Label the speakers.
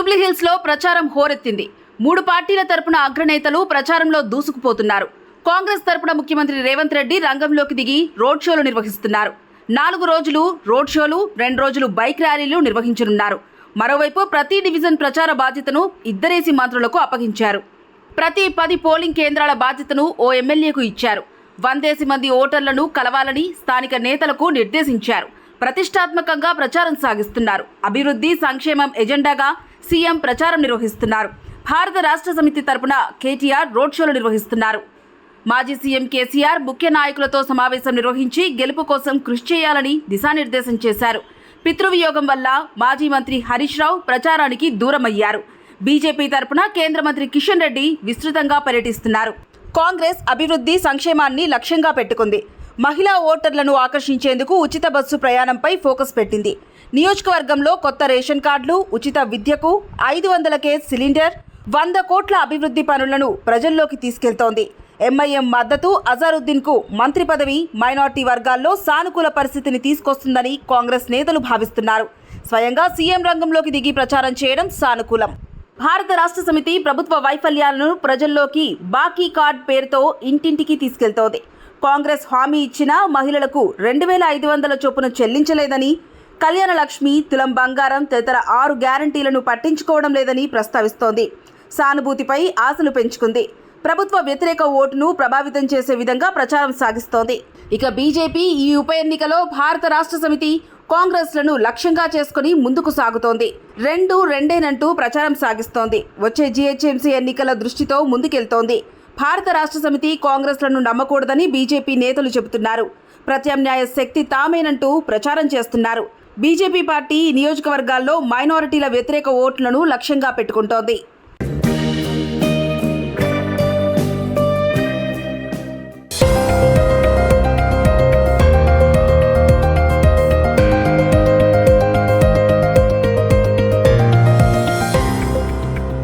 Speaker 1: జూబ్లీహిల్స్లో ప్రచారం హోరెత్తింది. మూడు పార్టీల తరపున అగ్రనేతలు ప్రచారంలో దూసుకుపోతున్నారు. కాంగ్రెస్ తరపున ముఖ్యమంత్రి రేవంత్ రెడ్డి రంగంలోకి దిగి రోడ్ షోలు నిర్వహిస్తున్నారు. నాలుగు రోజులు రోడ్ షోలు రెండు రోజులు బైక్ ర్యాలీలు నిర్వహించనున్నారు. మరోవైపు ప్రతి డివిజన్ ప్రచార బాధ్యతను ఇద్దరేసి మంత్రులకు అప్పగించారు. ప్రతి పది పోలింగ్ కేంద్రాల బాధ్యతను ఓ ఎమ్మెల్యేకు ఇచ్చారు. వందేసి మంది ఓటర్లను కలవాలని స్థానిక నేతలకు నిర్దేశించారు. ప్రతిష్టాత్మకంగా ప్రచారం సాగిస్తున్నారు. అభివృద్ధి సంక్షేమం ఎజెండాగా సీఎం ప్రచారం నిర్వహిస్తున్నారు. భారత రాష్ట్ర సమితి తరపున కేటీఆర్ రోడ్ షోలు నిర్వహిస్తున్నారు. మాజీ సీఎం కేసీఆర్ ముఖ్య నాయకులతో సమావేశం నిర్వహించి గెలుపు కోసం కృషి చేయాలని దిశానిర్దేశం చేశారు. పితృవియోగం వల్ల మాజీ మంత్రి హరీష్ రావు ప్రచారానికి దూరమయ్యారు. బీజేపీ తరపున కేంద్ర మంత్రి కిషన్ రెడ్డి విస్తృతంగా పర్యటిస్తున్నారు. కాంగ్రెస్ అభివృద్ధి సంక్షేమాన్ని లక్ష్యంగా పెట్టుకుంది. మహిళా ఓటర్లను ఆకర్షించేందుకు ఉచిత బస్సు ప్రయాణంపై ఫోకస్ పెట్టింది. నియోజకవర్గంలో కొత్త రేషన్ కార్డులు ఉచిత విద్యకు ఐదు వందల కేజ్ సిలిండర్ వంద కోట్ల అభివృద్ధి పనులను ప్రజల్లోకి తీసుకెళ్తోంది. ఎంఐఎం మద్దతు అజారుద్దీన్కు మంత్రి పదవి మైనార్టీ వర్గాల్లో సానుకూల పరిస్థితిని తీసుకొస్తుందని కాంగ్రెస్ నేతలు భావిస్తున్నారు. స్వయంగా సీఎం రంగంలోకి దిగి ప్రచారం చేయడం సానుకూలం. భారత రాష్ట్ర సమితి ప్రభుత్వ వైఫల్యాలను ప్రజల్లోకి బాకీ కార్డ్ పేరుతో ఇంటింటికి తీసుకెళ్తోంది. కాంగ్రెస్ హామీ ఇచ్చిన మహిళలకు రెండు వేల ఐదు వందల చొప్పున చెల్లించలేదని కళ్యాణ లక్ష్మి తులం బంగారం తదితర ఆరు గ్యారంటీలను పట్టించుకోవడం లేదని ప్రస్తావిస్తోంది. సానుభూతిపై ఆశలు పెంచుకుంది. ప్రభుత్వ వ్యతిరేక ఓటును ప్రభావితం చేసే విధంగా ప్రచారం సాగిస్తోంది. ఇక బీజేపీ ఈ ఉప ఎన్నికలో భారత రాష్ట్ర సమితి కాంగ్రెస్లను లక్ష్యంగా చేసుకుని ముందుకు సాగుతోంది. రెండు రెండేనంటూ ప్రచారం సాగిస్తోంది. వచ్చే జీహెచ్ఎంసీ ఎన్నికల దృష్టితో ముందుకెళ్తోంది. భారత రాష్ట్ర సమితి కాంగ్రెస్లను నమ్మకూడదని బీజేపీ నేతలు చెబుతున్నారు. ప్రత్యామ్నాయ శక్తి తామేనంటూ ప్రచారం చేస్తున్నారు. బీజేపీ పార్టీ నియోజకవర్గాల్లో మైనారిటీల వ్యతిరేక ఓట్లను లక్ష్యంగా పెట్టుకుంటోంది.